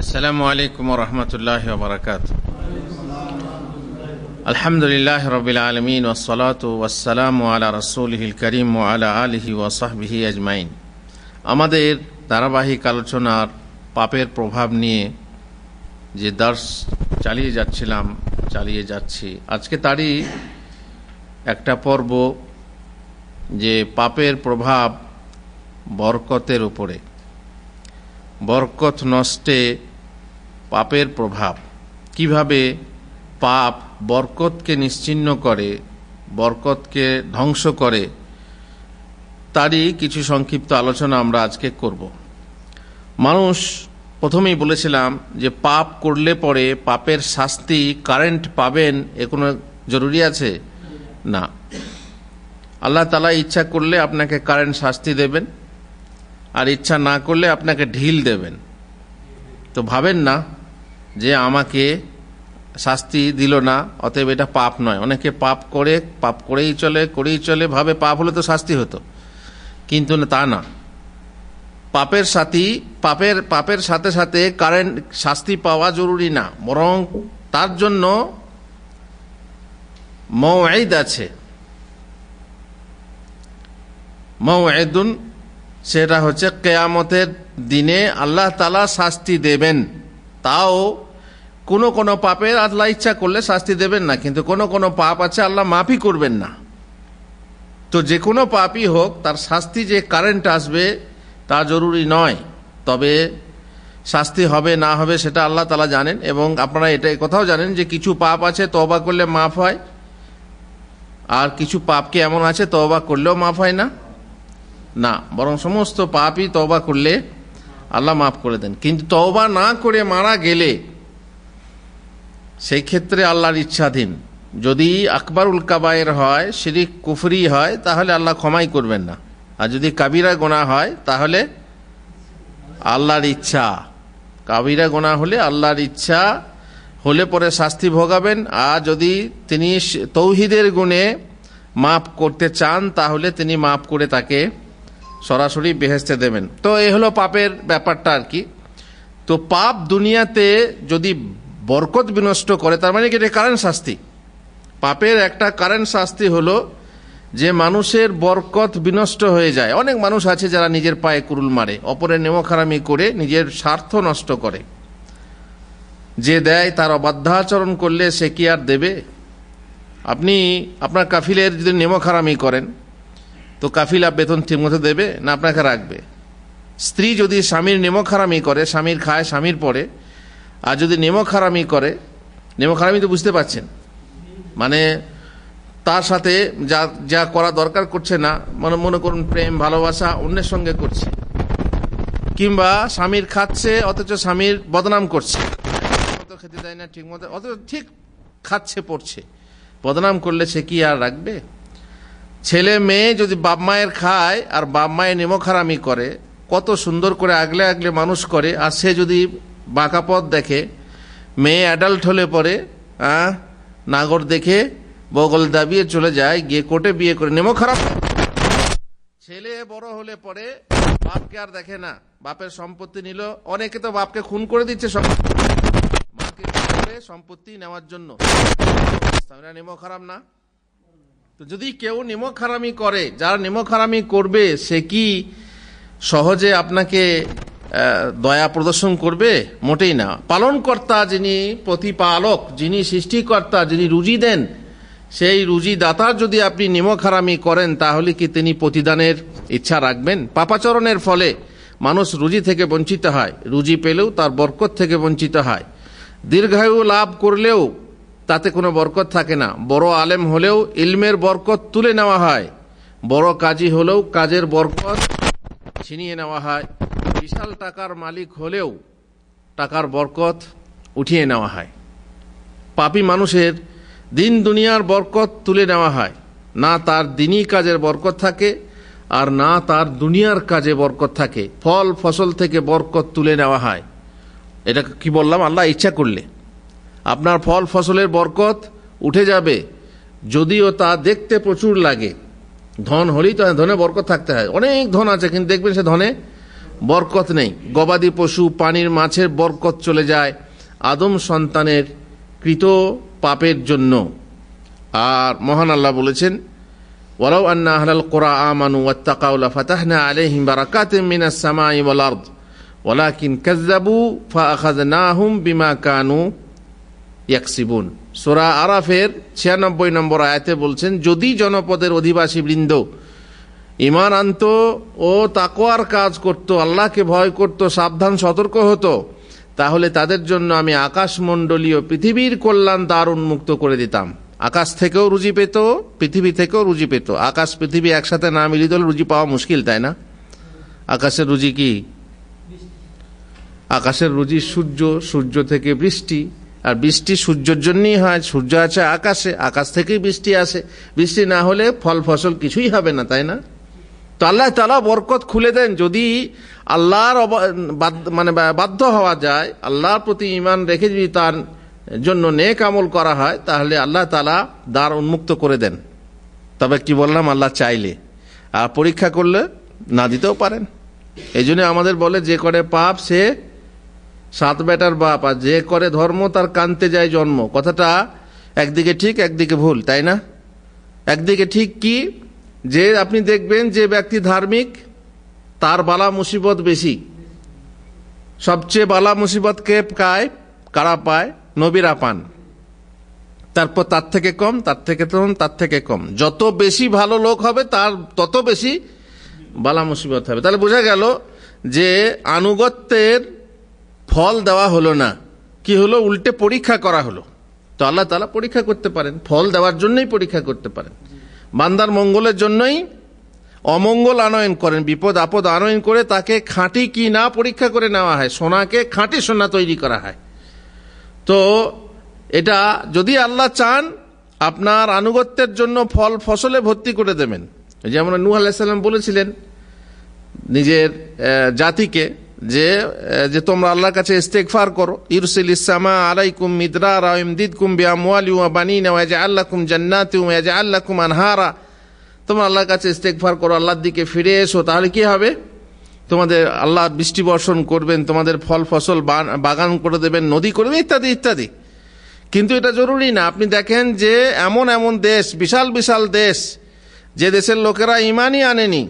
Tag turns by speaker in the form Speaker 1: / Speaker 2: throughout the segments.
Speaker 1: السلام عليكم ورحمة الله وبركاته الحمد لله رب العالمين والصلاة والسلام على رسوله الكريم وعلى آله وصحبه أجمعين আমাদের ধারাবাহিক আলোচনার পাপের প্রভাব নিয়ে যে দার্স চালিয়ে যাচ্ছিলাম চালিয়ে যাচ্ছি আজকে তারই একটা পর্ব যে পাপের প্রভাব বরকতের উপরে বরকত নষ্টে পাপের প্রভাব। কীভাবে পাপ বরকতকে নিশ্চিহ্ন করে, বরকতকে ধ্বংস করে, তারই কিছু সংক্ষিপ্ত আলোচনা আমরা আজকে করব। মানুষ প্রথমেই বলেছিলাম যে পাপ করলে পরে পাপের শাস্তি, কারেন্ট পাবেন, এ কোনো জরুরি আছে? না। আল্লাহ তালা ইচ্ছা করলে আপনাকে কারেন্ট শাস্তি দেবেন, আর ইচ্ছা না করলে আপনাকে ঢিল দেবেন। তো ভাবেন না যে আমাকে শাস্তি দিল না, অতএব এটা পাপ নয়। অনেকে পাপ করে, পাপ করেই চলে করেই চলে, ভাবে পাপ হলে তো শাস্তি হতো। কিন্তু তা না। পাপের সাথী, পাপের পাপের সাথে সাথে কারেন্ট, শাস্তি পাওয়া জরুরি না। বরং তার জন্য মৌঈদ আছে। মৌঈদুন সেটা হচ্ছে কেয়ামতের দিনে আল্লাহ তালা শাস্তি দেবেন। তাও কোনো কোনো পাপের আল্লাহ ইচ্ছা করলে শাস্তি দেবেন না, কিন্তু কোনো কোনো পাপ আছে আল্লাহ মাফই করবেন না। তো যে কোনো পাপই হোক, তার শাস্তি যে কারেন্ট আসবে, তা জরুরি নয়। তবে শাস্তি হবে, না হবে, সেটা আল্লাহ তালা জানেন, এবং আপনারা এটা কথাও জানেন যে কিছু পাপ আছে তবা করলে মাফ হয়। আর কিছু পাপকে এমন আছে তবা করলেও মাফ হয় না। না, বরং সমস্ত পাপই তওবা করলে আল্লাহ মাফ করে দেন। কিন্তু তওবা না করে মারা গেলে সেই ক্ষেত্রে আল্লাহর ইচ্ছাধীন। যদি আকবরুল কাবায়ের হয়, শিরিক কুফরি হয়, তাহলে আল্লাহ ক্ষমাই করবেন না। আর যদি কাবিরা গোনা হয়, তাহলে আল্লাহর ইচ্ছা। কাবিরা গোনা হলে আল্লাহর ইচ্ছা হলে পরে শাস্তি ভোগাবেন। আর যদি তিনি তৌহিদের গুণে মাফ করতে চান, তাহলে তিনি মাফ করে তাকে সরাসরি বেহেস্তে দেবেন। তো এই হলো পাপের ব্যাপারটা আর কি। তো পাপ দুনিয়াতে যদি বরকত বিনষ্ট করে, তার মানে কি এটা কারেন্ট শাস্তি? পাপের একটা কারেন্ট শাস্তি হলো যে মানুষের বরকত বিনষ্ট হয়ে যায়। অনেক মানুষ আছে যারা নিজের পায়ে কুরুল মারে, অপরের নেমখারামি করে নিজের স্বার্থ নষ্ট করে। যে দেয় তার অবাধ্যাচরণ করলে সে কি আর দেবে? আপনি আপনার কাফিলের যদি নেমখারামি করেন, তো কাফিলা বেতন ঠিকমতো দেবে না আপনাকে রাখবে? স্ত্রী যদি স্বামীর নেমখারামি করে, স্বামীর খায়, স্বামীর পরে আর যদি নেমখারামি করে নেমখারামি তো বুঝতে পারছেন। মানে তার সাথে যা যা করা দরকার করছে না, মনে মনে করুন প্রেম, ভালোবাসা অন্যের সঙ্গে করছে। কিংবা স্বামীর খাচ্ছে, অথচ স্বামীর বদনাম করছে। খেতে দেয় না, ঠিক মতো, অথচ ঠিক খাচ্ছে, পড়ছে। বদনাম করলে সে কি আর রাখবে? ছেলে মেয়ে যদি বাপ মায়ের খায়, আর বাপ মায়ের নেমখারামি করে, কত সুন্দর করে আগলে আগলে মানুষ করে, আর সে যদি বাঁকা পথ দেখে, মেয়ে অ্যাডাল্ট হলে পরে নাগর দেখে বগল দাবিয়ে চলে যায়, গিয়ে কোর্টে বিয়ে করে, নেমো খারাপ। ছেলে বড় হলে পরে বাপকে আর দেখে না, বাপের সম্পত্তি নিল, অনেকে তো বাপকে খুন করে দিচ্ছে মাকে সম্পত্তি নেওয়ার জন্য। নেমো খারাপ না। তো যদি কেউ নিমক খারামি করে, যারা নিমক হারামি করবে, সে কি সহজে আপনাকে দয়া প্রদর্শন করবে? মোটেই না। পালনকর্তা যিনি প্রতিপালক, যিনি সৃষ্টিকর্তা, যিনি রুজি দেন, সেই রুজি দাতার যদি আপনি নিমক হারামি করেন, তাহলে কি তিনি প্রতিদানের ইচ্ছা রাখবেন? পাপাচরণের ফলে মানুষ রুজি থেকে বঞ্চিত হয়। রুজি পেলেও তার বরকত থেকে বঞ্চিত হয়। দীর্ঘায়ু লাভ করলেও তাতে কোনো বরকত থাকে না। বড় আলেম হলেও ইলমের বরকত তুলে নেওয়া হয়। বড় কাজী হলেও কাজের বরকত ছিনিয়ে নেওয়া হয়। বিশাল টাকার মালিক হলেও টাকার বরকত উঠিয়ে নেওয়া হয়। পাপি মানুষের দিন দুনিয়ার বরকত তুলে নেওয়া হয়। না তার দিনই কাজের বরকত থাকে আর না তার দুনিয়ার কাজে বরকত থাকে। ফল ফসল থেকে বরকত তুলে নেওয়া হয়। এটা কি বললাম? আল্লাহ ইচ্ছা করলে। আপনার ফল ফসলের বরকত উঠে যাবে। যদিও তা দেখতে প্রচুর লাগে। ধন হলেই তো ধনে বরকত থাকতে হয়। অনেক ধন আছে, কিন্তু দেখবেন সে ধনে বরকত নেই। গবাদি পশু পানির মাছের বরকত চলে যায় আদম সন্তানের কৃত পাপের জন্য। আর মহান আল্লাহ বলেছেন, ওয়ালাউ আন্না আহলাল কোরআ আমানু ওয়াত্তাকাউ লাফাতাহনা আলাইহিম বারাকাতিম মিনাস সামাই ওয়াল আরদ। ওয়ালাকিন কাযযাবু ফাআখাযনাহুম বিমা কানু ইয়াকসিবুন। সূরা আরাফের 96 নম্বর আয়াতে বলছেন, যদি জনপদের অধিবাসী বৃন্দ ইমান আনত, ও তাকোয়ার কাজ করত, আল্লাহকে ভয় করত, সাবধান, সতর্ক হতো, তাহলে তাদের জন্য আমি আকাশমণ্ডলীয় পৃথিবীর কল্যাণ দ্বার উন্মুক্ত করে দিতাম। আকাশ থেকেও রুজি পেত, পৃথিবী থেকেও রুজি পেত। আকাশ, পৃথিবী একসাথে না মিলিত হলে রুজি পাওয়া মুশকিল, তাই না? আকাশের রুজি কি? আকাশের রুজি সূর্য সূর্য থেকে বৃষ্টি, আর বৃষ্টি সূর্যের জন্যই হয়, সূর্য আছে আকাশে, আকাশ থেকেই বৃষ্টি আসে। বৃষ্টি না হলে ফল, ফসল কিছুই হবে না, তাই না? তো আল্লাহ তালা বরকত খুলে দেন যদি আল্লাহর মানে বাধ্য হওয়া যায়, আল্লাহর প্রতি ইমান রেখে যদি তার জন্য নেক আমল করা হয়, তাহলে আল্লাহ তালা দ্বার উন্মুক্ত করে দেন। তবে কি বললাম, আল্লাহ চাইলে। আর পরীক্ষা করলে না দিতেও পারেন। এই জন্য আমাদের বলে, যে করে পাপ সে সাত বেটার বাপ, আর যে করে ধর্ম তার কানতে যায় জন্ম। কথাটা একদিকে ঠিক, একদিকে ভুল, তাই না? একদিকে ঠিক কি? যে আপনি দেখবেন যে ব্যক্তি ধার্মিক, তার বালা মুসিবত বেশি। সবচেয়ে বালা মুসিবত কে কায় কারা পায়? নবীরা পান। তারপর তার থেকে কম, তার থেকে কম, তার থেকে কম। যত বেশি ভালো লোক হবে, তার তত বেশি বালা মুসিবত হবে। তাহলে বোঝা গেল যে আনুগত্যের ফল দেওয়া হলো না। কি হলো? উল্টে পরীক্ষা করা হলো। তো আল্লাহ তালা পরীক্ষা করতে পারেন। ফল দেওয়ার জন্যই পরীক্ষা করতে পারেন। বান্দার মঙ্গলের জন্যই অমঙ্গল আনয়ন করেন, বিপদ আপদ আনয়ন করে তাকে খাঁটি কি না পরীক্ষা করে নেওয়া হয়, সোনাকে খাঁটি সোনা তৈরি করা হয়। তো এটা যদি আল্লাহ চান, আপনার আনুগত্যের জন্য ফল ফসলে ভর্তি করে দেবেন। যেমন নূহ আলাইসাল্লাম বলেছিলেন নিজের জাতিকে যে যে তোমরা আল্লাহর কাছে ইস্তেকফার করো ইরসিল ইসামা আলাইকুম মিদরা রাইমদিদ কুম বিয়ামওয়ালি ওয়া বানিনা ওয়া জাআল্লাকুম জান্নাতি ওয়া জাআল্লাকুম আনহারা। তোমরা আল্লাহর কাছে ইস্তেকফার করো, আল্লাহর দিকে ফিরে এসো, তাহলে কি হবে? তোমাদের আল্লাহ বৃষ্টি বর্ষণ করবেন, তোমাদের ফল ফসল বাগান করে দেবেন, নদী করবে ইত্যাদি ইত্যাদি। কিন্তু এটা জরুরি না। আপনি দেখেন যে, এমন এমন দেশ, বিশাল বিশাল দেশ, যে দেশের লোকেরা ইমানই আনেনি।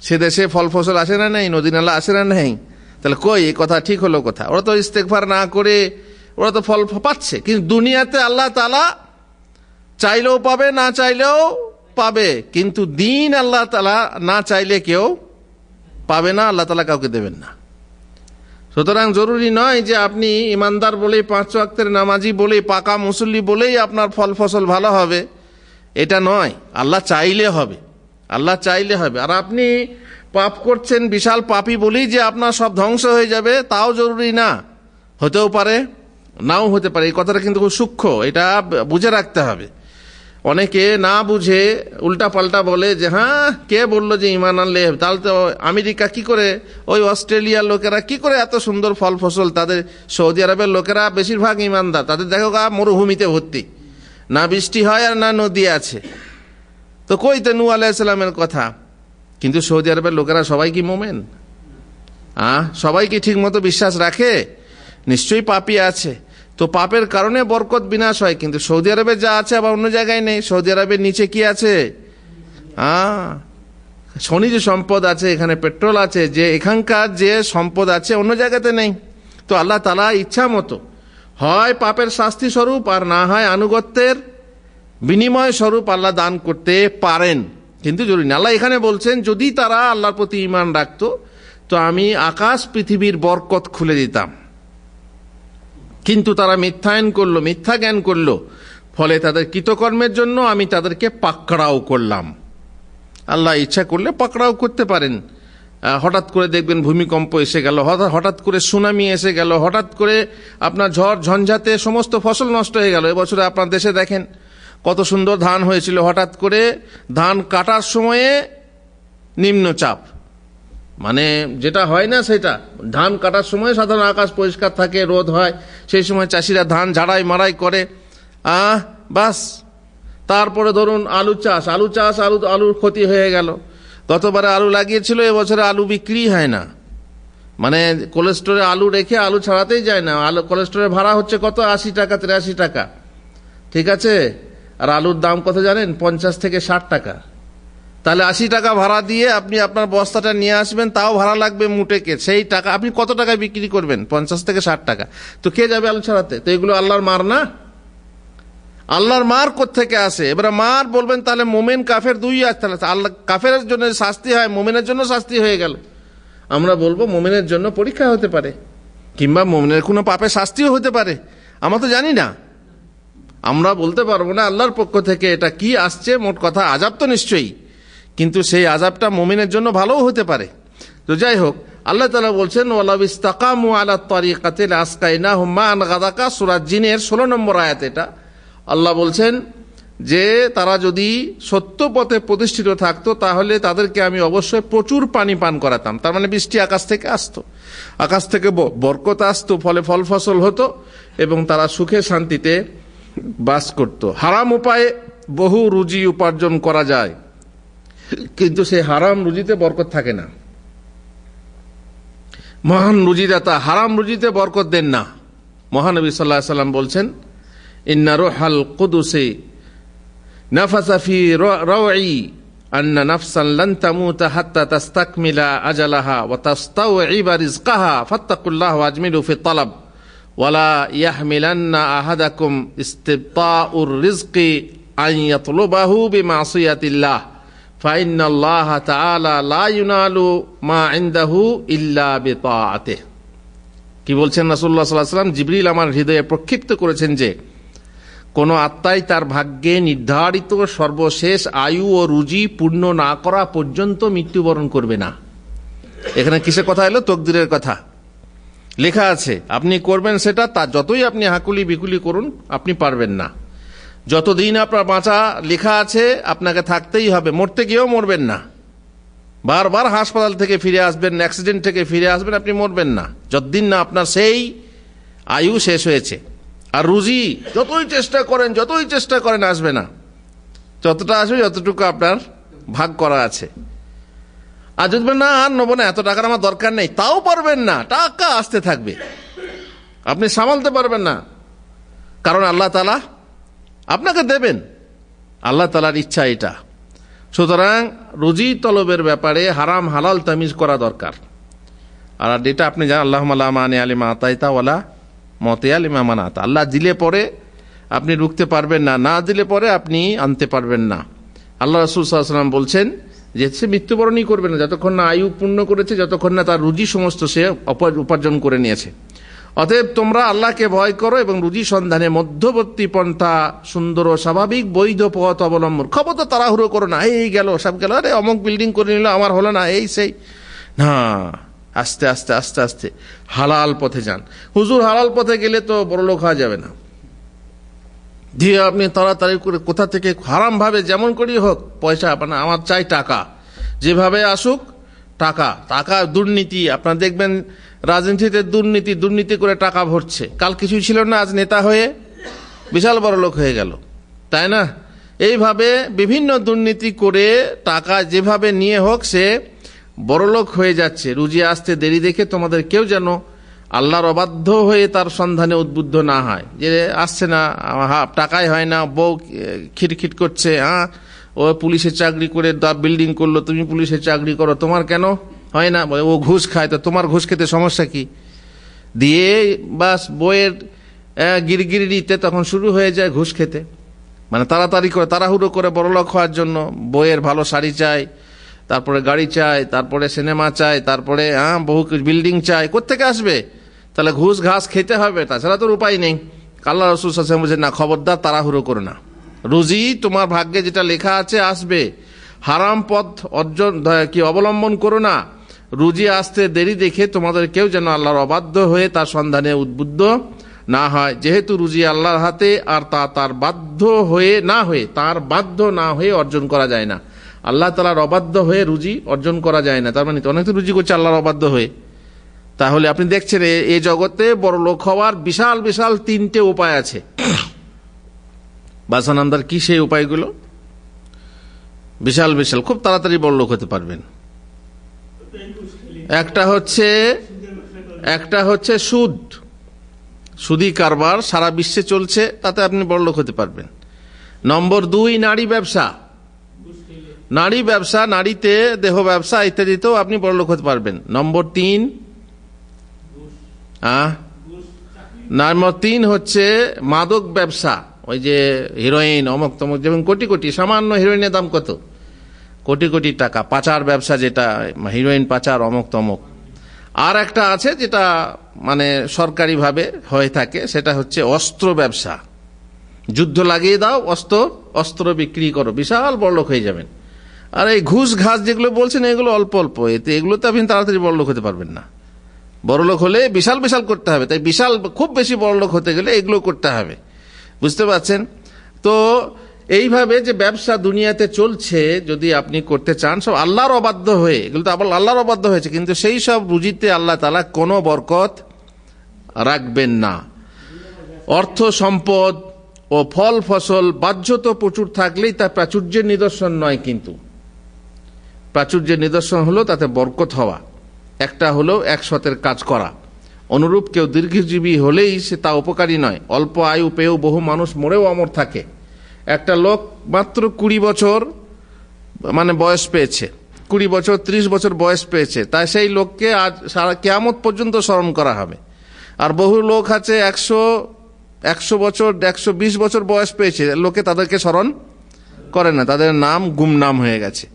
Speaker 1: সে দেশে ফল ফসল আসে না নেই, নদী নালা আসে না নেই? তাহলে কই এই কথা? ঠিক হলো কথা। ওরা তো ইস্তেকফার না করে, ওরা তো ফল পাচ্ছে। কিন্তু দুনিয়াতে আল্লাহ তালা চাইলেও পাবে, না চাইলেও পাবে। কিন্তু দিন আল্লাহ তালা না চাইলে কেউ পাবে না, আল্লাহ তালা কাউকে দেবেন না। সুতরাং জরুরি নয় যে আপনি ইমানদার বলেই, পাঁচ ওয়াক্তের নামাজি বলেই, পাকা মুসল্লি বলেই আপনার ফল ফসল ভালো হবে। এটা নয়। আল্লাহ চাইলে হবে। আল্লাহ চাইলে হবে। আর আপনি পাপ করছেন, বিশাল পাপি বলেই যে আপনার সব ধ্বংস হয়ে যাবে, তাও জরুরি না। হতেও পারে, নাও হতে পারে। এই কথাটা কিন্তু খুব সূক্ষ্ম। এটা বুঝে রাখতে হবে। অনেকে না বুঝে উল্টা পাল্টা বলে যে হ্যাঁ কে বলল যে ইমান আনলে? তাহলে তো আমেরিকা কি করে, ওই অস্ট্রেলিয়ার লোকেরা কি করে এত সুন্দর ফল ফসল? তাদের সৌদি আরবের লোকেরা বেশিরভাগ ইমানদার। তাদের দেখো গা, মরুভূমিতে ভর্তি। না বৃষ্টি হয় আর না নদী আছে। তো কই তো নু আলাইসাল্লামের কথা? কিন্তু সৌদি আরবের লোকেরা সবাই কি মোমেন? আহ, সবাই কি ঠিক মতো বিশ্বাস রাখে? নিশ্চয়ই পাপি আছে। তো পাপের কারণে বরকত বিনাশ হয়, কিন্তু সৌদি আরবে যা আছে আবার অন্য জায়গায় নেই। সৌদি আরবের নিচে কি আছে? খনিজ সম্পদ আছে, এখানে পেট্রোল আছে, যে এখানকার যে সম্পদ আছে অন্য জায়গাতে নেই। তো আল্লাহ তালা ইচ্ছা মতো হয় পাপের শাস্তি স্বরূপ আর না হয় আনুগত্যের বিনিময় স্বরূপ আল্লাহ দান করতে পারেন। কিন্তু জরুরি না। আল্লাহ এখানে বলছেন, যদি তারা আল্লাহর প্রতি ইমান রাখত, তো আমি আকাশ পৃথিবীর বরকত খুলে দিতাম। কিন্তু তারা মিথ্যায়ন করল, মিথ্যা জ্ঞান করল। ফলে তাদের কৃতকর্মের জন্য আমি তাদেরকে পাকড়াও করলাম। আল্লাহ ইচ্ছা করলে পাকড়াও করতে পারেন। হঠাৎ করে দেখবেন ভূমিকম্প এসে গেল হঠাৎ করে সুনামি এসে গেল, হঠাৎ করে আপনার ঝড় ঝঞ্ঝাতে সমস্ত ফসল নষ্ট হয়ে গেল। এবছরে আপনার দেশে দেখেন কত সুন্দর ধান হয়েছিল। হঠাৎ করে ধান কাটার সময়ে নিম্নচাপ। মানে যেটা হয় না সেটা, ধান কাটার সময় সাধারণ আকাশ পরিষ্কার থাকে, রোদ হয়, সেই সময় চাষিরা ধান ঝাড়াই মারাই করে। আহ, বাস। তারপরে ধরুন আলু চাষ। আলু চাষ, আলু, আলুর ক্ষতি হয়ে গেল। গতবারে আলু লাগিয়েছিল, এবছরে আলু বিক্রি হয় না। মানে কোলেস্টোরে আলু রেখে আলু ছাড়াতেই যায় না। আলু কোলেস্টোরের ভাড়া হচ্ছে কত? আশি টাকা, তিরাশি টাকা। ঠিক আছে? আর আলুর দাম কত জানেন? পঞ্চাশ থেকে ষাট টাকা। তাহলে আশি টাকা ভাড়া দিয়ে আপনি আপনার বস্তাটা নিয়ে আসবেন, তাও ভাড়া লাগবে মুটেকে সেই টাকা, আপনি কত টাকায় বিক্রি করবেন? পঞ্চাশ থেকে ষাট টাকা। তো কে যাবে আলু ছাড়াতে? তো এগুলো আল্লাহর মার না? আল্লাহর মার থেকে আসে? এবারে মার বলবেন, তাহলে মোমেন কাফের দুই তাহলে আল্লাহ কাফের জন্য শাস্তি হয়, মোমেনের জন্য শাস্তি হয়ে গেল। আমরা বলব, মোমেনের জন্য পরীক্ষা হতে পারে। কিংবা মোমেনের কোনো পাপে শাস্তিও হতে পারে। আমরা তো জানি না। আমরা বলতে পারব না আল্লাহর পক্ষ থেকে এটা কি আসছে, মোট কথা আজাব তো নিশ্চয়ই। কিন্তু সেই আজাবটা মোমিনের জন্য ভালোও হতে পারে। তো যাই হোক, আল্লাহ তালা বলছেন ওয়ালাবিস্তাকামু আলা তরিকাতিল আসকাইনা হুম্মান গাদাকা। সুরাজ জিনের ষোলো নম্বর আয়াত এটা। আল্লাহ বলছেন যে, তারা যদি সত্য পথে প্রতিষ্ঠিত থাকতো, তাহলে তাদেরকে আমি অবশ্যই প্রচুর পানি পান করাতাম। তার মানে বৃষ্টি আকাশ থেকে আসতো। আকাশ থেকে বরকত আসতো, ফলে ফল ফসল হতো, এবং তারা সুখে শান্তিতে বাস করত। হারাম উপায়ে বহু রুজি উপার্জন করা যায়। কিন্তু সেই হারাম রুজিতে বরকত থাকে না। মহান রুজিদাতা হারাম রুজিতে বরকত দেন না। মহানবী সাল্লাহ সাল্লাম বলছেন, ইন্না হাল কুদুসে নাফাসাফি রওয়ি আন্না নাফসান আজালাহা ওয়ালা বিতাআতিহি কি বলছেন রাসূলুল্লাহ জিবরিল আমার হৃদয়ে প্রক্ষিপ্ত করেছেন যে, কোন আত্মাই তার ভাগ্যে নির্ধারিত সর্বশেষ আয়ু ও রুজি পূর্ণ না করা পর্যন্ত মৃত্যুবরণ করবে না। এখানে কিসের কথা এলো? তকদিরের কথা। লেখা আছে, আপনি করবেন সেটা, তা যতই আপনি হাকুলি বিকুলি করুন, আপনি পারবেন না। যতদিন আপনার বাঁচা লেখা আছে, আপনাকে থাকতেই হবে, মরতে গিয়েও মরবেন না। বারবার হাসপাতাল থেকে ফিরে আসবেন অ্যাক্সিডেন্ট থেকে ফিরে আসবেন, আপনি মরবেন না। যতদিন না আপনার সেই আয়ু শেষ হয়েছে। আর রুজি যতই চেষ্টা করেন, যতই চেষ্টা করেন, আসবে না। যতটা আসবে, যতটুকু আপনার ভাগ করা আছে। আর যদি না, আর নেব না, এত টাকার আমার দরকার নেই, তাও পারবেন না, টাকা আসতে থাকবে। আপনি সামালতে পারবেন না। কারণ আল্লাহ তালা আপনাকে দেবেন। আল্লাহ তালার ইচ্ছা এটা। সুতরাং রুজি তলবের ব্যাপারে হারাম হালাল তামিজ করা দরকার। আর এটা আপনি জানেন আল্লাহ মানে আলিমা আতাইতা ওয়ালা মতে আলিমা মানাত। আল্লাহ দিলে পরে আপনি রুখতে পারবেন না না দিলে পরে আপনি আনতে পারবেন না। আল্লাহ রসুল সাল্লাম বলছেন যে সে মৃত্যুবরণই করবে না, যতক্ষণ না আয়ু পূর্ণ করেছে, যতক্ষণ না তার রুজি সমস্ত সে উপার্জন করে নিয়েছে। অতএব তোমরা আল্লাহকে ভয় করো এবং রুজি সন্ধানে মধ্যবর্তী পন্থা, সুন্দর স্বাভাবিক বৈধ পথ অবলম্বন। খবর তো তাড়াহুড়ো করো না, এই গেল, সব গেল, আরে অমুক বিল্ডিং করে নিল, আমার হলো না, এই সেই। না, আস্তে আস্তে আস্তে আস্তে, হালাল পথে যান। হুজুর হালাল পথে গেলে তো বড় লোক হওয়া যাবে না। দিয়ে আপনি তাড়াতাড়ি করে কোথা থেকে হারাম ভাবে যেমন করি হোক, পয়সা মানে আমার চাই টাকা। যেভাবে আসুক, টাকা। টাকা দুর্নীতি, আপনার দেখবেন রাজনীতিতে দুর্নীতি দুর্নীতি করে টাকা ভরছে। কাল কিছুই ছিল না, আজ নেতা হয়ে বিশাল বড় লোক হয়ে গেল। তাই না? এইভাবে বিভিন্ন দুর্নীতি করে টাকা যেভাবে নিয়ে হোক, সে বড়লোক হয়ে যাচ্ছে। রুজি আসতে দেরি দেখে তোমাদের কেউ যেন আল্লাহর অবাধ্য হয়ে তার সন্ধানে উদ্বুদ্ধ না হয়। যে আসছে না টাকাই হয় না, বউ খিটখিট করছে হ্যাঁ? ও পুলিশের চাকরি করে বিল্ডিং করল, তুমি পুলিশের চাকরি করো, তোমার কেন? হয় না? ও ঘুষ খায়, তো তোমার ঘুষ খেতে সমস্যা কি? দিয়ে বাস বইয়ের গিরগিরিতে তখন শুরু হয়ে যায় ঘুষ খেতে। মানে তাড়াতাড়ি করে, তাড়াহুড়ো করে বড়লোক হওয়ার জন্য বইয়ের ভালো শাড়ি চাই তারপরে গাড়ি চাই তারপরে সিনেমা চাই তারপরে হ্যাঁ বহু বিল্ডিং চাই কোথেকে আসবে? তাহলে ঘুষ ঘাস খেতে হবে, তাছাড়া তোর উপায় নেই। আল্লাহ রসুল সাসেম বলছেন, না, খবরদার তাড়াহুড়ো করো না। রুজি তোমার ভাগ্যে যেটা লেখা আছে আসবে। হারাম পথ অর্জন কি অবলম্বন করো না। রুজি আসতে দেরি দেখে তোমাদের কেউ যেন আল্লাহর অবাধ্য হয়ে তার সন্ধানে উদ্বুদ্ধ না হয়। যেহেতু রুজি আল্লাহর হাতে, আর তা তার বাধ্য হয়ে না হয়ে, তার বাধ্য না হয়ে অর্জন করা যায় না। আল্লাহ তালার অবাধ্য হয়ে রুজি অর্জন করা যায় না। তার মানে অনেক তো রুজি করছে আল্লাহর অবাধ্য হয়ে। তাহলে আপনি দেখছেন এ জগতে বড় লোক হওয়ার বিশাল বিশাল তিনটে উপায় আছে। বাসানন্দার কি সেই উপায়গুলো? বিশাল বিশাল, খুব তাড়াতাড়ি বড় লোক হতে পারবেন। একটা হচ্ছে একটা হচ্ছে সুদ। সুদি কারবার সারা বিশ্বে চলছে, তাতে আপনি বড়লোক হতে পারবেন। নম্বর দুই, নারী ব্যবসা। নারী ব্যবসা, নারীতে দেহ ব্যবসা ইত্যাদিতেও আপনি বড়লোক হতে পারবেন। নম্বর তিন নম্বর তিন হচ্ছে মাদক ব্যবসা। ওই যে হিরোইন অমক তমক, যেমন কোটি কোটি, সামান্য হিরোইনের দাম কত? কোটি কোটি টাকা, পাচার ব্যবসা যেটা, হিরোইন, পাচার, অমক তমক। আর একটা আছে যেটা মানে সরকারিভাবে হয়ে থাকে, সেটা হচ্ছে অস্ত্র ব্যবসা। যুদ্ধ লাগিয়ে দাও, অস্ত্র অস্ত্র বিক্রি করো, বিশাল বড়লোক হয়ে যাবেন। আর এই ঘুষ ঘাস যেগুলো বলছেন, এগুলো অল্প অল্প, এতে এগুলোতে আপনি তাড়াতাড়ি বড়লোক হতে পারবেন না। বড়লোক হলে বিশাল বিশাল করতে হবে। তাই বিশাল খুব বেশি বড়লোক হতে গেলে এগুলো করতে হবে। বুঝতে পারছেন? তো এইভাবে যে ব্যবসা দুনিয়াতে চলছে, যদি আপনি করতে চান, সব আল্লাহর অবাধ্য হয়ে, এগুলো তো আবার আল্লাহর অবাধ্য হয়েছে, কিন্তু সেই সব রুজিতে আল্লাহ তালা কোনো বরকত রাখবেন না। অর্থ সম্পদ ও ফল ফসল বাহ্যত প্রচুর থাকলেই তা প্রাচুর্যের নিদর্শন নয় কিন্তু। প্রাচুর্যের নিদর্শন হলো তাতে বরকত হওয়া। একটা হলো একশতের কাজ করা। অনুরূপ কেউ দীর্ঘজীবী হলেই সে তা উপকারী নয়। অল্প আয়ু পেয়েও বহু মানুষ মরেও অমর থাকে। একটা লোক মাত্র কুড়ি বছর মানে বয়স পেয়েছে। কুড়ি বছর, ত্রিশ বছর বয়স পেয়েছে। তাই সেই লোককে আজ সারা কেয়ামত পর্যন্ত স্মরণ করা হবে। আর বহু লোক আছে একশো একশো বছর, একশো বিশ বছর বয়স পেয়েছে। লোকে তাদেরকে স্মরণ করে না। তাদের নাম গুমনাম হয়ে গেছে।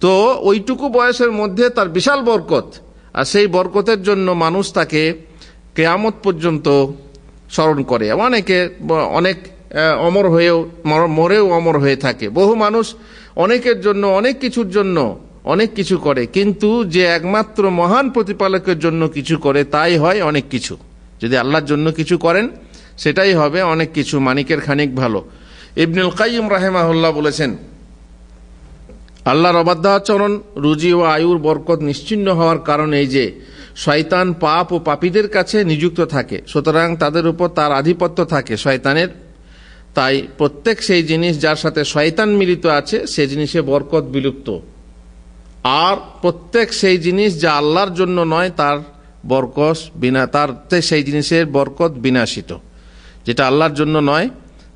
Speaker 1: তো ওইটুকু বয়সের মধ্যে তার বিশাল বরকত। আর সেই বরকতের জন্য মানুষ তাকে কেয়ামত পর্যন্ত স্মরণ করে। অনেকে অনেক অমর হয়েও মরেও অমর হয়ে থাকে। বহু মানুষ অনেকের জন্য, অনেক কিছুর জন্য অনেক কিছু করে, কিন্তু যে একমাত্র মহান প্রতিপালকের জন্য কিছু করে, তাই হয় অনেক কিছু। যদি আল্লাহর জন্য কিছু করেন, সেটাই হবে অনেক কিছু। মানিকের খানিক ভালো। ইবনুল কাইম রাহেমাহুল্লাহ বলেছেন আল্লাহর অবাধ্যাচরণ, রুজি ও আয়ুর বরকত নিশ্চিন্ন হওয়ার কারণ এই যে, শয়তান পাপ ও পাপীদের কাছে নিযুক্ত থাকে, সুতরাং তাদের উপর তার আধিপত্য থাকে শয়তানের। তাই প্রত্যেক সেই জিনিস যার সাথে শয়তান মিলিত আছে, সে জিনিসে বরকত বিলুপ্ত। আর প্রত্যেক সেই জিনিস যা আল্লাহর জন্য নয়, তার বরকস বিনা, তার সেই জিনিসের বরকত বিনাশিত, যেটা আল্লাহর জন্য নয়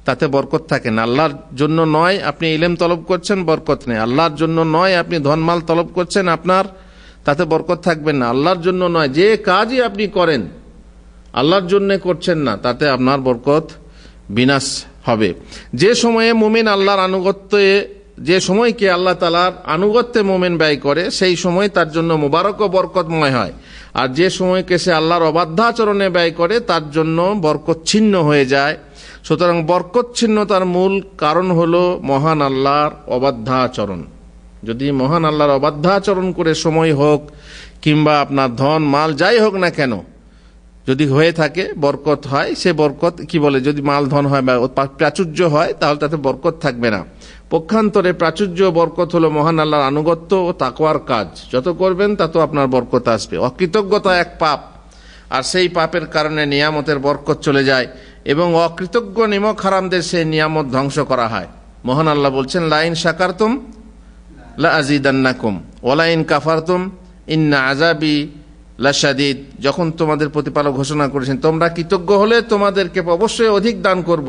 Speaker 1: তাতে বরকত থাকে না। আল্লাহর জন্য নয় আপনি ইলেম তলব করছেন, বরকত নেই। আল্লাহর জন্য নয় আপনি ধনমাল তলব করছেন, আপনার তাতে বরকত থাকবে না। আল্লাহর জন্য নয়, যে কাজই আপনি করেন, আল্লাহর জন্য করছেন না, তাতে আপনার বরকত বিনাশ হবে। যে সময়ে মুমিন আল্লাহর আনুগত্যে যে সময়কে আল্লাহ তালার আনুগত্যে মোমেন ব্যয় করে, সেই সময় তার জন্য মুবারক ও বরকতময় হয়। আর যে সময়কে সে আল্লাহর অবাধ্যাচরণে ব্যয় করে, তার জন্য বরকচ্ছিন্ন হয়ে যায়। সুতরাং বরকচ্ছিন্নতার মূল কারণ হল মহান আল্লাহর অবাধ্যাচরণ। যদি মহান আল্লাহর অবাধ্যাচরণ করে সময় হোক, কিংবা আপনার ধন, মাল যাই হোক না কেন, যদি হয়ে থাকে, বরকত হয়, সে বরকত, কি বলে, যদি মাল, ধন হয় বা প্রাচুর্য হয়, তাহলে তাতে বরকত থাকবে না। পক্ষান্তরে প্রাচুর্য বরকত হলো মহান আল্লাহর আনুগত্য ও তাকওয়ার কাজ। যত করবেন তত আপনার বরকত আসবে। অকৃতজ্ঞতা এক পাপ, আর সেই পাপের কারণে নিয়ামতের বরকত চলে যায় এবং অকৃতজ্ঞ নিমক হারামদের সেই নিয়ামত ধ্বংস করা হয়। মোহন আল্লাহ বলছেন, লাইন সাকারতুম লাজিদান্নাকুম ওলাইন কাফারতুম, ইন্না আজাবি লাশাদিদ। যখন তোমাদের প্রতিপালক ঘোষণা করেছেন, তোমরা কৃতজ্ঞ হলে তোমাদেরকে অবশ্যই অধিক দান করব।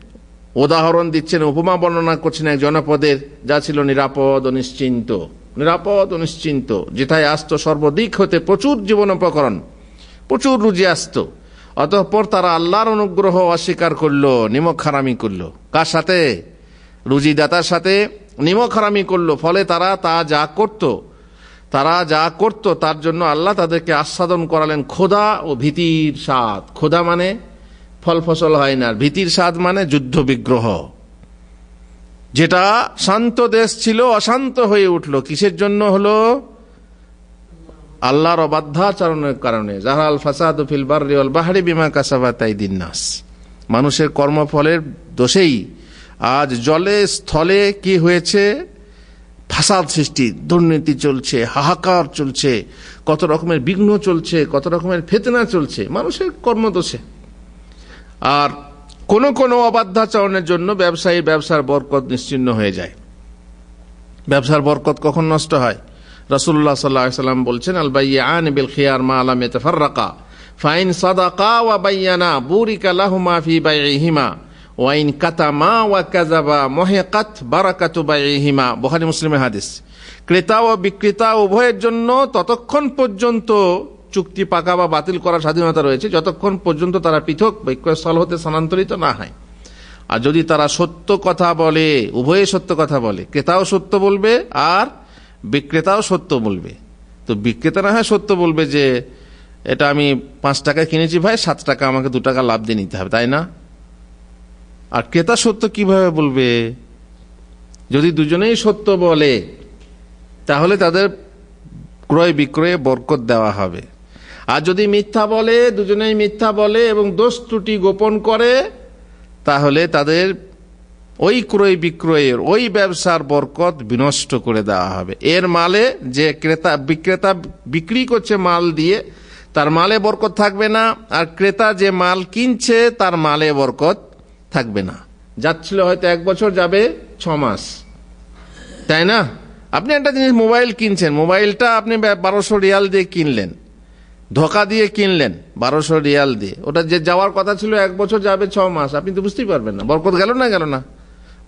Speaker 1: উদাহরণ দিচ্ছেন, উপমা বর্ণনা করছেন এক জনপদের, যা ছিল নিরাপদ ও নিশ্চিন্ত। নিরাপদ ও নিশ্চিন্ত। যেটাই আসতো সর্বদিক হতে প্রচুর জীবন উপকরণ, প্রচুর রুজি আসত। অতঃপর তারা আল্লাহর অনুগ্রহ অস্বীকার করল, নিমক হারামি করল। কার সাথে? রুজিদাতার সাথে নিমক হারামি করল। ফলে তারা তা যা করত, তারা যা করত তার জন্য আল্লাহ তাদেরকে আস্বাদন করালেন খোদা ও ভীতির স্বাদ। খোদা মানে ফল ফসল হয় না। ভীতির স্বাদ মানে যুদ্ধ বিগ্রহ। যেটা শান্ত দেশ ছিল, অশান্ত হয়ে উঠল। কিসের জন্য হলো? আল্লাহর অবাধ্যাচরণের কারণে। জাহাল ফাসাদ ফিল বার্রিওয়াল বাহারি বিমা কাসাবাতাই দিন্নাস মানুষের কর্মফলের দোষেই আজ জলে, স্থলে কি হয়েছে? ফাসাদ সৃষ্টি, দুর্নীতি চলছে, হাহাকার চলছে, কত রকমের বিঘ্ন চলছে, কত রকমের ফেতনা চলছে। মানুষের কর্মদোষে। আর কোন কোন অবাধ্যাচরণের জন্য ব্যবসায়ী ব্যবসার বরকত নিশ্চিন্ন হয়ে যায়। ব্যবসার বরকত কখন নষ্ট হয়? রসুল্লাহ সাল্লাম বলছেন আল আন বিল খিয়ার মা আলাম ফার্রাকা ফাইন সাদাকা ওয়া বাইয়ানা বুরিকা লাহুমা ফি বাইহিমা ওয়াইন কাতামা ওয়া কাজাবা মহেকাত বারাকাতু বাইহিমা বখারি মুসলিমের হাদিস। ক্রেতা ও বিক্রেতা উভয়ের জন্য ততক্ষণ পর্যন্ত চুক্তি পাকা বা বাতিল করার স্বাধীনতা রয়েছে, যতক্ষণ পর্যন্ত তারা পৃথক বিক্রয়স্থল হতে স্থানান্তরিত না হয়। আর যদি তারা সত্য কথা বলে, উভয়ে সত্য কথা বলে, ক্রেতাও সত্য বলবে আর বিক্রেতাও সত্য বলবে। তো বিক্রেতা না হয় সত্য বলবে যে, এটা আমি পাঁচ টাকায় কিনেছি ভাই, সাত টাকা আমাকে দু টাকা লাভ দিয়ে নিতে হবে তাই না? আর ক্রেতা সত্য কীভাবে বলবে? যদি দুজনেই সত্য বলে, তাহলে তাদের ক্রয় বিক্রয়ে বরকত দেওয়া হবে। আর যদি মিথ্যা বলে, দুজনেই মিথ্যা বলে এবং দোষ ত্রুটি গোপন করে, তাহলে তাদের ওই ক্রয় বিক্রয়ের, ওই ব্যবসার বরকত বিনষ্ট করে দেওয়া হবে। এর মালে যে ক্রেতা, বিক্রেতা বিক্রি করছে মাল দিয়ে, তার মালে বরকত থাকবে না। আর ক্রেতা যে মাল কিনছে, তার মালে বরকত থাকবে না। যাচ্ছিল হয়তো এক বছর, যাবে ছ মাস। তাই না? আপনি একটা জিনিস মোবাইল কিনছেন, মোবাইলটা আপনি বারোশো রিয়াল দিয়ে কিনলেন। ধোকা দিয়ে কিনলেন, বারোশো রিয়াল দিয়ে। ওটা যে যাওয়ার কথা ছিল, এক বছর যাবে ছ মাস। আপনি তো বুঝতেই পারবেন না। বরকত গেল না গেল না?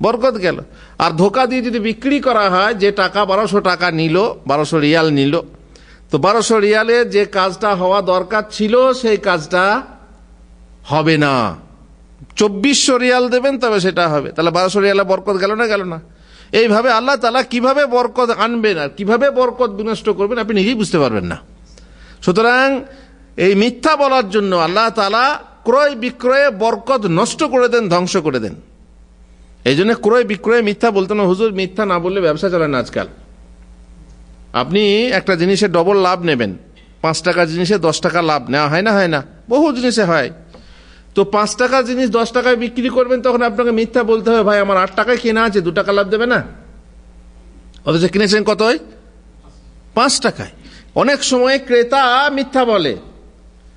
Speaker 1: বরকত গেল। আর ধোকা দিয়ে যদি বিক্রি করা হয়, যে টাকা বারোশো টাকা নিল, বারোশো রিয়াল নিল, তো বারোশো রিয়ালে যে কাজটা হওয়া দরকার ছিল, সেই কাজটা হবে না। চব্বিশশো রিয়াল দেবেন, তবে সেটা হবে। তাহলে বারোশো রিয়ালে বরকত গেল না গেল না? এইভাবে আল্লাহ তালা কীভাবে বরকত আনবেন আর কীভাবে বরকত বিনষ্ট করবেন, আপনি নিজেই বুঝতে পারবেন না। সুতরাং এই মিথ্যা বলার জন্য আল্লাহ তালা ক্রয় বিক্রয়ে বরকত নষ্ট করে দেন, ধ্বংস করে দেন। এই জন্য ক্রয় বিক্রয়ে মিথ্যা বলতে না, হুজুর মিথ্যা না বললে ব্যবসা চলে না আজকাল। আপনি একটা জিনিসে ডবল লাভ নেবেন। পাঁচ টাকা জিনিসে দশ টাকা লাভ নেওয়া হয় না হয় না। বহু জিনিসে হয়। তো পাঁচ টাকা জিনিস দশ টাকায় বিক্রি করবেন, তখন আপনাকে মিথ্যা বলতে হবে, ভাই, আমার আট টাকায় কেনা আছে, দু টাকা লাভ দেবে না? অথচ কিনেছেন কত পাঁচ টাকায়। অনেক সময় ক্রেতা মিথ্যা বলে।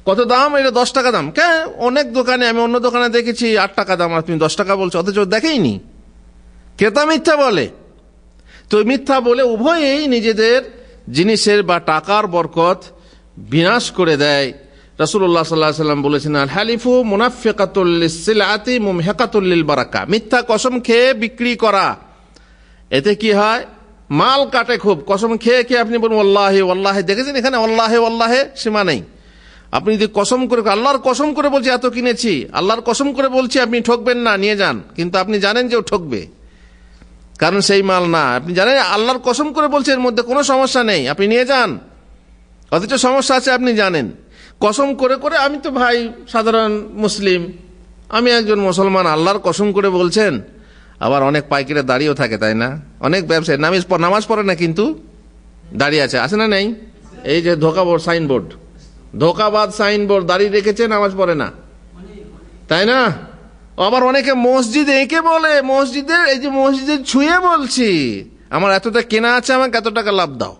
Speaker 1: কত দাম? এটা দশ টাকা দাম। কে? অনেক দোকানে, আমি অন্য দোকানে দেখেছি, আট টাকা দাম, আর তুমি দশ টাকা বলছো, অথচ দেখেইনি। ক্রেতা মিথ্যা বলে। তো মিথ্যা বলে উভয়েই নিজেদের জিনিসের বা টাকার বরকত বিনাশ করে দেয়। রসুল্লাহ সাল্লাহ সাল্লাম বলেছেন, আল হালিফু মুনাফেকাতুল্লিসাতি মুমহেকাতুল্লিল বারাকা মিথ্যা কসম খেয়ে বিক্রি করা। এতে কি হয়? মাল কাটে খুব, কসম খেয়ে খেয়ে আপনি বলুন, আল্লাহে আল্লাহে। দেখেছেন এখানে, আল্লাহে আল্লাহে? সীমা নেই। আপনি যদি কসম করে, আল্লাহর কসম করে বলছি, এত কিনেছি। আল্লাহর কসম করে বলছি, আপনি ঠকবেন না, নিয়ে যান। কিন্তু আপনি জানেন যে ও ঠকবে। কারণ সেই মাল না। আপনি জানেন, আল্লাহর কসম করে বলছে, এর মধ্যে কোনো সমস্যা নেই। আপনি নিয়ে যান। অথচ সমস্যা আছে, আপনি জানেন। কসম করে করে আমি তো ভাই, সাধারণ মুসলিম, আমি একজন মুসলমান, আল্লাহর কসম করে বলছেন আবার অনেক পাইকারে দাঁড়িয়েও থাকে, তাই না? অনেক ব্যবসায়ী, নামাজ নামাজ পড়ে না কিন্তু? দাঁড়িয়ে আছে আছে না নেই? এই যে ধোকাবোর্ড সাইনবোর্ড, ধোকাবাদ সাইনবোর্ড, দাঁড়িয়ে রেখেছে, নামাজ পড়ে না। তাই না? আবার অনেকে মসজিদ, এঁকে বলে মসজিদের এই যে মসজিদের ছুঁয়ে বলছি, আমার এতটা কেনা আছে, আমাকে এত টাকা লাভ দাও।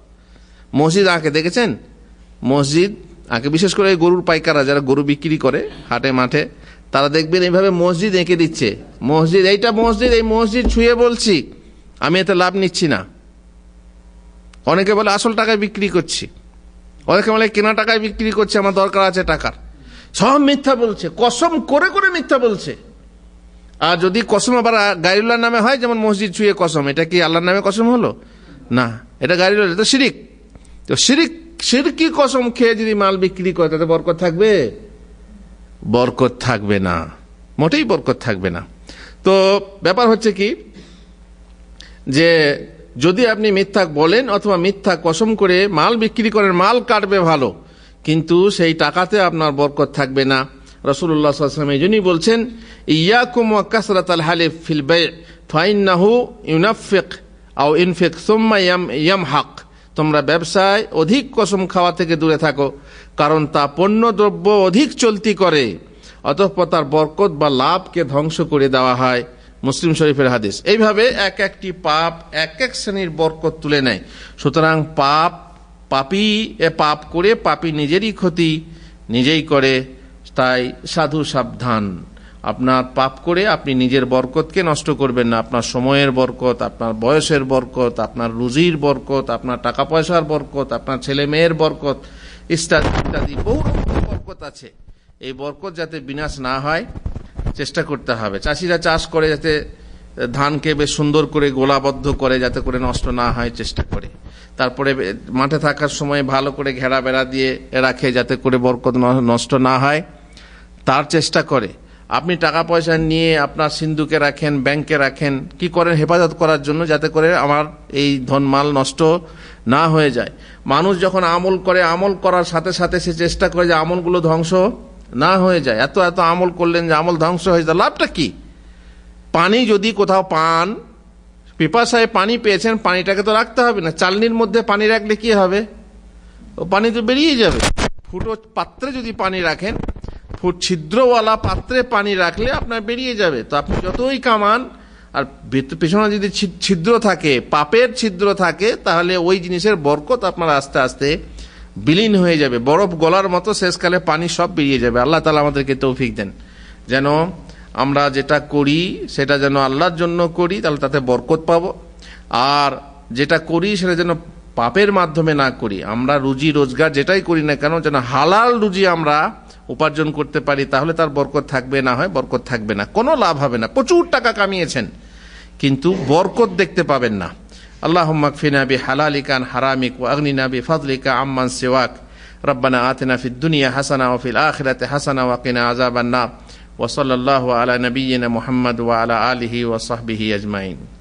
Speaker 1: মসজিদ আঁকে, দেখেছেন? মসজিদ আঁকে, বিশেষ করে গরুর পাইকাররা, যারা গরু বিক্রি করে, হাটে, মাঠে তারা দেখবেন এইভাবে মসজিদ এঁকে দিচ্ছে। মসজিদ, এইটা মসজিদ, এই মসজিদ ছুঁয়ে বলছি, আমি এতে লাভ নিচ্ছি না। অনেকে বলে, আসল টাকায় বিক্রি করছি। অনেকে বলে, কেনা টাকায় বিক্রি করছে, আমার দরকার আছে টাকার। সব মিথ্যা বলছে, কসম করে করে মিথ্যা বলছে। আর যদি কসম আবার গাইরুল্লার নামে হয়, যেমন মসজিদ ছুঁয়ে কসম, এটা কি আল্লাহর নামে কসম হলো? না, এটা গাইরুল্লাহ, এটা শিরিক। তো শিরিক সিরকি কসম খেয়ে যদি মাল বিক্রি করে, তাতে বরকত থাকবে? বরকত থাকবে না। মোটেই বরকত থাকবে না। তো ব্যাপার হচ্ছে কি, যে যদি আপনি মিথ্যা বলেন অথবা মিথ্যা কসম করে মাল বিক্রি করেন, মাল কাটবে ভালো, কিন্তু সেই টাকাতে আপনার বরকত থাকবে না। রসুল্লাহাম এই জন্যই বলছেন, ইয়াকুম কাসরাত আল হালিফ ফিল বে ফাইনাহু ইউনাফিক আও ইনফিক সোম্মা ইয়াম ইয়াম হাক তোমরা ব্যবসায় অধিক কসম খাওয়া থেকে দূরে থাকো। কারণ তা পণ্য দ্রব্য অধিক চলতি করে, অতঃপর তার বরকত বা লাভকে ধ্বংস করে দেওয়া হয়। মুসলিম শরীফের হাদিস। এইভাবে এক একটি পাপ এক এক শ্রেণির বরকত তুলে নেয়। সুতরাং পাপ পাপি এ পাপ করে পাপি নিজেরই ক্ষতি, নিজেই করে, তাই সাধু সাবধান। আপনার পাপ করে আপনি নিজের বরকতকে নষ্ট করবেন না। আপনার সময়ের বরকত, আপনার বয়সের বরকত, আপনার রুজির বরকত, আপনার টাকা পয়সার বরকত, আপনার ছেলে মেয়ের বরকত ইত্যাদি ইত্যাদি বহু রকমের বরকত আছে। এই বরকত যাতে বিনাশ না হয়, চেষ্টা করতে হবে। চাষিরা চাষ করে যাতে ধানকে বেশ সুন্দর করে গোলাবদ্ধ করে, যাতে করে নষ্ট না হয়, চেষ্টা করে। তারপরে মাঠে থাকার সময় ভালো করে ঘেরা বেড়া দিয়ে রাখে, যাতে করে বরকত নষ্ট না হয়। তার চেষ্টা করে। আপনি টাকা পয়সা নিয়ে আপনার সিন্ধুকে রাখেন, ব্যাংকে রাখেন, কি করেন হেফাজত করার জন্য, যাতে করে আমার এই ধনমাল নষ্ট না হয়ে যায়। মানুষ যখন আমল করে, আমল করার সাথে সাথে সে চেষ্টা করে যে আমলগুলো ধ্বংস না হয়ে যায়। এত এত আমল করলেন যে আমল ধ্বংস হয়ে যায়। লাভটা কি? পানি যদি কোথাও পান, পিপাসায় পানি পেয়েছেন, পানিটাকে তো রাখতে হবে না। চালনির মধ্যে পানি রাখলে কি হবে? ও পানি তো বেরিয়ে যাবে। ফুটো পাত্রে যদি পানি রাখেন, ফুট ছিদ্রওয়ালা পাত্রে পানি রাখলে আপনার বেরিয়ে যাবে। তো আপনি যতই কামান আর পেছনে যদি ছিদ্র থাকে, পাপের ছিদ্র থাকে, তাহলে ওই জিনিসের বরকত আপনার আস্তে আস্তে বিলীন হয়ে যাবে। বরফ গলার মতো শেষকালে পানি সব বেরিয়ে যাবে। আল্লাহ তালা আমাদেরকে তৌফিক দেন। যেন আমরা যেটা করি, সেটা যেন আল্লাহর জন্য করি, তাহলে তাতে বরকত পাব। আর যেটা করি, সেটা যেন পাপের মাধ্যমে না করি। আমরা রুজি, রোজগার যেটাই করি না কেন, যেন হালাল রুজি আমরা উপার্জন করতে পারি, তাহলে তার বরকত থাকবে, না হয় বরকত থাকবে না। কোনো লাভ হবে না। প্রচুর টাকা কামিয়েছেন। কিন্তু বরকত দেখতে পাবেন না। আল্লাহ ফিনাবি বি হালালিকান হারামিক ও আগ্নিনা বি আম্মান সেওয়াক। রব্বানা আতিনা ফিদ দুনিয়া হাসানা ওফিল আখরাতে হাসানা ওয়াকিনা আজাবান্না ওসল্লাহ আলা নবীনা মোহাম্মদ ওয়া আলা আলিহি ওয়া সাহবিহি আজমাইন।